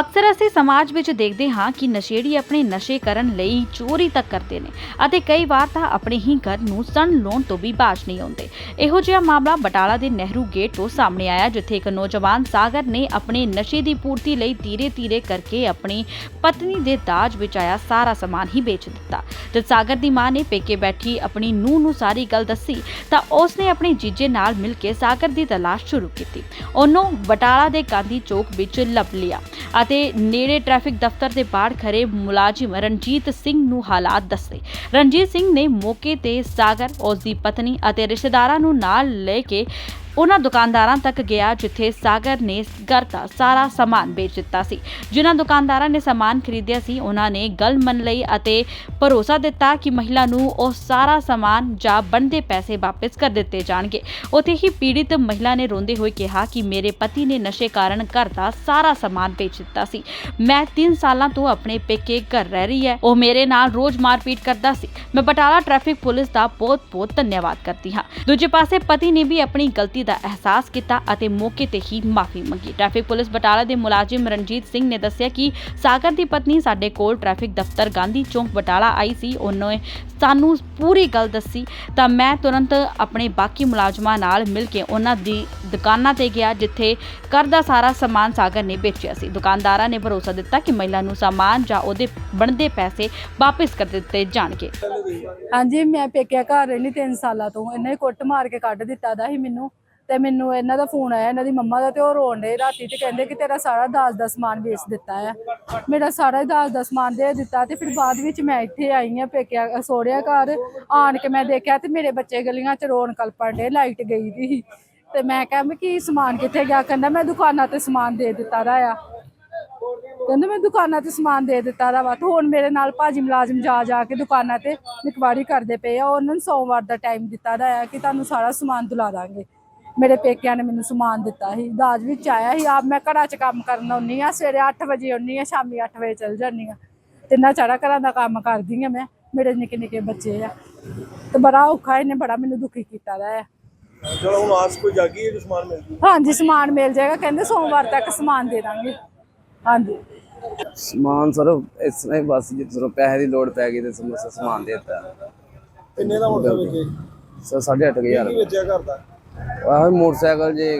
ਅਕਸਰ ਅਸੀਂ ਸਮਾਜ ਵਿੱਚ ਦੇਖਦੇ ਹਾਂ ਕਿ ਨਸ਼ੇੜੀ ਆਪਣੇ ਨਸ਼ੇ ਕਰਨ ਲਈ ਚੋਰੀ ਤੱਕ ਕਰਦੇ ਨੇ ਅਤੇ ਕਈ ਵਾਰ ਤਾਂ ਆਪਣੇ ਹੀ ਘਰ ਨੂੰ ਸਣ ਲਾਉਣ ਤੋਂ ਵੀ ਬਾਜ ਨਹੀਂ ਆਉਂਦੇ। ਇਹੋ ਜਿਹਾ ਮਾਮਲਾ ਬਟਾਲਾ ਦੇ ਨਹਿਰੂ ਗੇਟ ਤੋਂ ਸਾਹਮਣੇ ਆਇਆ, ਜਿੱਥੇ ਇੱਕ ਨੌਜਵਾਨ ਸਾਗਰ ਨੇ ਆਪਣੇ ਨਸ਼ੇ ਦੀ ਪੂਰਤੀ ਲਈ ਧੀਰੇ-ਧੀਰੇ ਕਰਕੇ ਆਪਣੀ ਪਤਨੀ ਦੇ ਦਾਜ ਵਿੱਚ ਆਇਆ ਸਾਰਾ ਸਮਾਨ ਹੀ ਵੇਚ ਦਿੱਤਾ। ਜਦ ਸਾਗਰ ਦੀ ਮਾਂ ਨੇ ਪੇਕੇ ਬੈਠੀ ਆਪਣੀ ਨੂੰਹ ਨੂੰ ਸਾਰੀ ਗੱਲ ਦੱਸੀ, ਤਾਂ ਉਸ ਨੇ ਆਪਣੇ ਜੀਜੇ ਨਾਲ ਮਿਲ ਕੇ ਸਾਗਰ ਦੀ ਤਲਾਸ਼ ਸ਼ੁਰੂ ਕੀਤੀ। ਉਹਨੂੰ ਬਟਾਲਾ ਦੇ ਗਾਂਧੀ ਚੌਕ ਵਿੱਚ ਲੱਭ ਲਿਆ। ਅਤੇ ਨੇੜੇ ਟ੍ਰੈਫਿਕ ਦਫ਼ਤਰ ਦੇ ਬਾਹਰ ਖੜੇ ਮੁਲਾਜ਼ਮ ਰਣਜੀਤ ਸਿੰਘ ਨੂੰ ਹਾਲਾਤ ਦੱਸੇ। ਰਣਜੀਤ ਸਿੰਘ ਨੇ ਮੌਕੇ ਤੇ ਸਾਗਰ ਉਸ ਦੀ ਪਤਨੀ ਅਤੇ ਰਿਸ਼ਤੇਦਾਰਾਂ ਨੂੰ ਨਾਲ ਲੈ ਕੇ ਉਹਨਾਂ ਦੁਕਾਨਦਾਰਾਂ ਤੱਕ ਗਿਆ ਜਿੱਥੇ ਸਾਗਰ ਨੇ ਘਰ ਦਾ ਸਾਰਾ ਸਮਾਨ ਵੇਚ ਦਿੱਤਾ ਸੀ। ਜਿਨ੍ਹਾਂ ਦੁਕਾਨਦਾਰਾਂ ਨੇ ਸਮਾਨ ਖਰੀਦਿਆ ਸੀ, ਉਹਨਾਂ ਨੇ ਗੱਲ ਮੰਨ ਲਈ ਅਤੇ ਭਰੋਸਾ ਦਿੱਤਾ ਕਿ ਮਹਿਲਾ ਨੂੰ ਉਹ ਸਾਰਾ ਸਮਾਨ ਜਾਂ ਬਣਦੇ ਪੈਸੇ ਵਾਪਸ ਕਰ ਦਿੱਤੇ ਜਾਣਗੇ। ਉੱਥੇ ਹੀ ਪੀੜਿਤ ਮਹਿਲਾ ਨੇ ਰੋਂਦੇ ਹੋਏ ਕਿਹਾ ਕਿ ਮੇਰੇ ਪਤੀ ਨੇ ਨਸ਼ੇ ਕਾਰਨ ਘਰ ਦਾ ਸਾਰਾ ਸਮਾਨ ਵੇਚ ਦਿੱਤਾ ਸੀ। ਮੈਂ 3 ਸਾਲਾਂ ਤੋਂ ਆਪਣੇ ਪੇਕੇ ਘਰ ਰਹਿ ਰਹੀ ਹੈ। ਉਹ ਮੇਰੇ ਨਾਲ ਰੋਜ਼ ਮਾਰਪੀਟ ਕਰਦਾ ਸੀ। ਮੈਂ ਬਟਾਲਾ ਟ੍ਰੈਫਿਕ ਪੁਲਿਸ ਦਾ ਬਹੁਤ-ਬਹੁਤ ਧੰਨਵਾਦ ਕਰਦੀ ਹਾਂ। ਦੂਜੇ ਪਾਸੇ ਪਤੀ ਨੇ ਵੀ ਆਪਣੀ ਗਲਤੀ ਦਾ ਅਹਿਸਾਸ ਕੀਤਾ ਅਤੇ ਮੌਕੇ ਤੇ ਹੀ ਮਾਫੀ ਮੰਗੀ। ਟ੍ਰੈਫਿਕ ਪੁਲਿਸ ਬਟਾਲਾ ਦੇ ਮੁਲਾਜ਼ਮ ਰਣਜੀਤ ਸਿੰਘ ਨੇ ਦੱਸਿਆ ਕਿ ਸਾਗਰ ਦੀ ਪਤਨੀ ਸਾਡੇ ਕੋਲ ਟ੍ਰੈਫਿਕ ਦਫ਼ਤਰ ਗਾਂਧੀ ਚੌਂਕ ਬਟਾਲਾ ਆਈ ਸੀ। ਉਹਨੇ ਸਾਨੂੰ ਪੂਰੀ ਗੱਲ ਦੱਸੀ ਤਾਂ ਮੈਂ ਤੁਰੰਤ ਆਪਣੇ ਬਾਕੀ ਮੁਲਾਜ਼ਮਾਂ ਨਾਲ ਮਿਲ ਕੇ ਉਹਨਾਂ ਦੀ ਦੁਕਾਨਾਂ ਤੇ ਗਿਆ ਜਿੱਥੇ ਘਰ ਦਾ ਸਾਰਾ ਸਮਾਨ ਸਾਗਰ ਨੇ ਵੇਚਿਆ ਸੀ। ਦੁਕਾਨਦਾਰਾਂ ਨੇ ਭਰੋਸਾ ਦਿੱਤਾ ਕਿ ਮਹਿਲਾ ਨੂੰ ਸਾਮਾਨ ਜਾਂ ਉਹਦੇ ਬਣਦੇ ਪੈਸੇ ਵਾਪਸ ਕਰ ਦਿੱਤੇ ਜਾਣਗੇ। ਹਾਂਜੀ, ਮੈਂ ਪੇਕਿਆ ਘਰ ਰਹਿਣੀ 3 ਸਾਲਾਂ ਤੋਂ। ਇਹਨੇ ਕੁੱਟ ਮਾਰ ਕੇ ਕੱਢ ਦਿੱਤਾ ਦਾ ਸੀ ਮੈਨੂੰ। ਤੇ ਮੈਨੂੰ ਇਹਨਾਂ ਦਾ ਫੋਨ ਆਇਆ, ਇਹਨਾਂ ਦੀ ਮੰਮਾ ਦਾ ਤੇ ਉਹ ਰੋਣ ਡੇ ਰਾਤੀ ਤੇ ਕਹਿੰਦੇ ਕਿ ਤੇਰਾ ਸਾਰਾ ਦਾਜ ਦਾ ਸਮਾਨ ਵੇਚ ਦਿੱਤਾ ਆ। ਮੇਰਾ ਸਾਰਾ ਹੀ ਦਾਜ ਦਾ ਸਮਾਨ ਦੇ ਦਿੱਤਾ ਤੇ ਫਿਰ ਬਾਅਦ ਵਿੱਚ ਮੈਂ ਇੱਥੇ ਆਈ ਆ ਪੇਕਿਆ, ਸੋਹਰਿਆ ਘਰ, ਆਣ ਕੇ ਮੈਂ ਦੇਖਿਆ ਤੇ ਮੇਰੇ ਬੱਚੇ ਗਲੀਆਂ 'ਚ ਰੋਣ ਕਲਪਣ ਡੇ ਲਾਈਟ ਗਈ ਦੀ ਤੇ ਮੈਂ ਕਿਹਾ ਮੈਂ ਕੀ ਸਮਾਨ ਕਿੱਥੇ ਗਿਆ? ਕਹਿੰਦਾ ਮੈਂ ਦੁਕਾਨਾਂ ਤੇ ਸਮਾਨ ਦੇ ਦਿੱਤਾ ਦਾ ਆ। ਕਹਿੰਦਾ ਮੈਂ ਦੁਕਾਨਾਂ ਤੇ ਸਮਾਨ ਦੇ ਦਿੱਤਾ ਦਾ ਵਾ। ਤੇ ਹੁਣ ਮੇਰੇ ਨਾਲ ਭਾਜੀ ਮੁਲਾਜ਼ਮ ਜਾ ਜਾ ਕੇ ਦੁਕਾਨਾਂ ਤੇ ਨਿਕਵਾਰੀ ਕਰਦੇ ਪਏ ਆ। ਉਹਨਾਂ ਨੂੰ ਸੋਮਵਾਰ ਦਾ ਟਾਈਮ ਦਿੱਤਾ ਦਾ ਆ ਕਿ ਤੁਹਾਨੂੰ ਸਾਰਾ ਸਮਾਨ ਦੁਲਾ ਦਾਂਗੇ। ਮੇਰੇ ਪੇਕਿਆਂ ਨੇ ਮੈਨੂੰ ਸਮਾਨ ਦਿੱਤਾ ਸੀ ਦਾਜ ਵਿੱਚ ਆਇਆ ਸੀ ਆਪ ਮੈਂ ਘਰਾਂ 'ਚ ਕੰਮ ਕਰਨ ਆਉਂਦੀ ਆ ਸਵੇਰੇ 8 ਵਜੇ ਆਉਂਦੀ ਆ ਸ਼ਾਮੀ 8 ਵਜੇ ਚਲ ਜਾਂਦੀ ਆ ਤਿੰਨਾਂ ਚਾਰਾਂ ਘਰਾਂ ਦਾ ਕੰਮ ਕਰਦੀ ਆ ਮੈਂ ਮੇਰੇ ਨਿੱਕੇ ਨਿੱਕੇ ਬੱਚੇ ਆ। ਤੇ ਬੜਾ ਔਖਾ ਇਹਨੇ ਬੜਾ ਮੈਨੂੰ ਦੁਖੀ ਕੀਤਾ ਦਾ ਆ ਚਲੋ ਹੁਣ ਆਸ ਕੋਈ ਜਾਗੀ ਹੈ ਸਮਾਨ ਮਿਲ ਜੂ? ਹਾਂਜੀ ਸਮਾਨ ਮਿਲ ਜਾਏਗਾ ਕਹਿੰਦੇ ਸੋਮਵਾਰ ਤੱਕ ਸਮਾਨ ਦੇ ਦਾਂਗੇ। ਹਾਂਜੀ। ਸਮਾਨ ਸਰ ਇਸ ਤਰ੍ਹਾਂ ਹੀ ਬਸ ਜੇ ਜਦੋਂ ਪੈਸੇ ਦੀ ਲੋੜ ਪੈ ਗਈ ਤੇ ਸਮੋਸਾ ਸਮਾਨ ਦੇ ਦਿੱਤਾ। ਇੰਨੇ ਦਾ ਮੋਟਰ ਵੇਚੇ? ਸਰ 8500 ਕੀ ਵੇਚਿਆ ਘਰ ਮੋਟਰਸਾਈਕਲ ਜੇ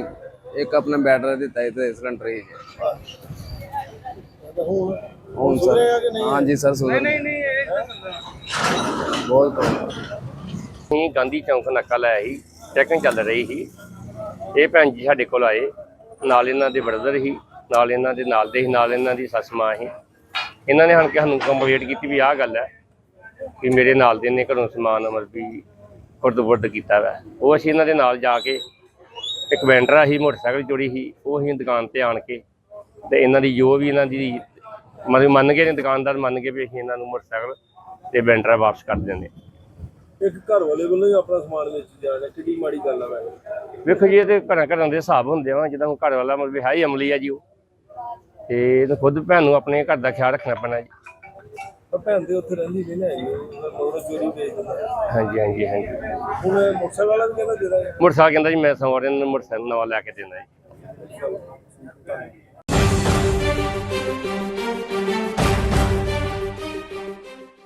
ਇੱਕ ਆਪਣਾ ਬੈਟਰੀ ਦਿੱਤਾ ਸੀ ਤੇ ਸਿਲੰਡਰ ਹੀ ਤੇ ਹੁਣ ਸਰ ਨਹੀਂ? ਹਾਂਜੀ ਸਰ ਸੁਧਰ ਨਹੀਂ ਨਹੀਂ ਬਹੁਤ ਅਸੀਂ ਗਾਂਧੀ ਚੌਂਕ ਨੱਕਾ ਲਾਇਆ ਸੀ ਚੈਕਿੰਗ ਚੱਲ ਰਹੀ ਸੀ। ਇਹ ਭੈਣ ਜੀ ਸਾਡੇ ਕੋਲ ਆਏ ਨਾਲ ਇਹਨਾਂ ਦੇ ਬ੍ਰਦਰ ਸੀ ਨਾਲ ਇਹਨਾਂ ਦੇ ਨਾਲ ਦੇ ਸੀ ਨਾਲ ਇਹਨਾਂ ਦੀ ਸੱਸ ਮਾਂ ਸੀ। ਇਹਨਾਂ ਨੇ ਹਣ ਕੇ ਸਾਨੂੰ ਕੰਪਲੀਟ ਕੀਤੀ ਵੀ ਆਹ ਗੱਲ ਹੈ ਕਿ ਮੇਰੇ ਨਾਲ ਦੇ ਨੇ ਘਰੋਂ ਸਮਾਨ ਅਮਰ ਵੀ ਖੁਰਦ-ਬੁਰਦ ਕੀਤਾ ਵਾ। ਉਹ ਅਸੀਂ ਇਹਨਾਂ ਦੇ ਨਾਲ ਜਾ ਕੇ ਇੱਕ ਵੈਂਡਰਾ ਸੀ ਮੋਟਰਸਾਈਕਲ ਚੋਰੀ ਸੀ ਉਹ ਅਸੀਂ ਦੁਕਾਨ ਤੇ ਆਣ ਕੇ ਤੇ ਇਹਨਾਂ ਦੀ ਜੋ ਵੀ ਇਹਨਾਂ ਦੀ ਮਤਲਬ ਮੰਨ ਗਏ ਨੇ ਦੁਕਾਨਦਾਰ ਮੰਨ ਗਏ ਵੀ ਅਸੀਂ ਇਹਨਾਂ ਨੂੰ ਮੋਟਰਸਾਈਕਲ ਤੇ ਵੈਂਡਰਾ ਵਾਪਸ ਕਰ ਦਿੰਦੇ। ਇੱਕ ਘਰ ਵਾਲੇ ਵੱਲੋਂ ਹੀ ਆਪਣਾ ਸਮਾਨ ਵੇਚੀ ਜਾ ਰਿਹਾ ਕਿੱਡੀ ਮਾੜੀ ਗੱਲ ਆ ਵੈਸੇ। ਵੇਖੋ ਜੀ ਇਹ ਤੇ ਘਰਾਂ ਘਰਾਂ ਦੇ ਹਿਸਾਬ ਹੁੰਦੇ ਆ ਜਿੱਦਾਂ ਹੁਣ ਘਰ ਵਾਲਾ ਮਤਲਬ ਹੈ ਹੀ ਅਮਲੀ ਆ ਜੀ ਉਹ। ਤੇ ਇਹ ਤਾਂ ਖੁਦ ਭੈਣ ਨੂੰ ਆਪਣੇ ਘਰ ਦਾ ਖਿਆਲ ਰੱਖਣਾ ਪੈਣਾ ਜੀ। ਭੈਣ ਦੇ ਉੱਥੇ ਰਹਿੰਦੀ ਨਹੀਂ ਨਾ ਹੈਗੀ ਲੋੜ ਚੋਰੀ ਵੇਚ ਦਿੰਦਾ ਹਾਂਜੀ ਹਾਂਜੀ ਹਾਂਜੀ। ਹੁਣ ਮੋਟਰਸਾਈਕਲ ਵਾਲਾ ਵੀ ਕਹਿੰਦਾ ਦੇ ਦਾਂਗੇ। ਮੋਟਰਸਾਈਕਲ ਕਹਿੰਦਾ ਜੀ ਮੈਂ ਸਵਾਰਿਆਂ ਨੂੰ ਮੋਟਰਸਾਈਕਲ ਨਵਾਂ ਲੈ ਕੇ ਦੇਣਾ ਜੀ।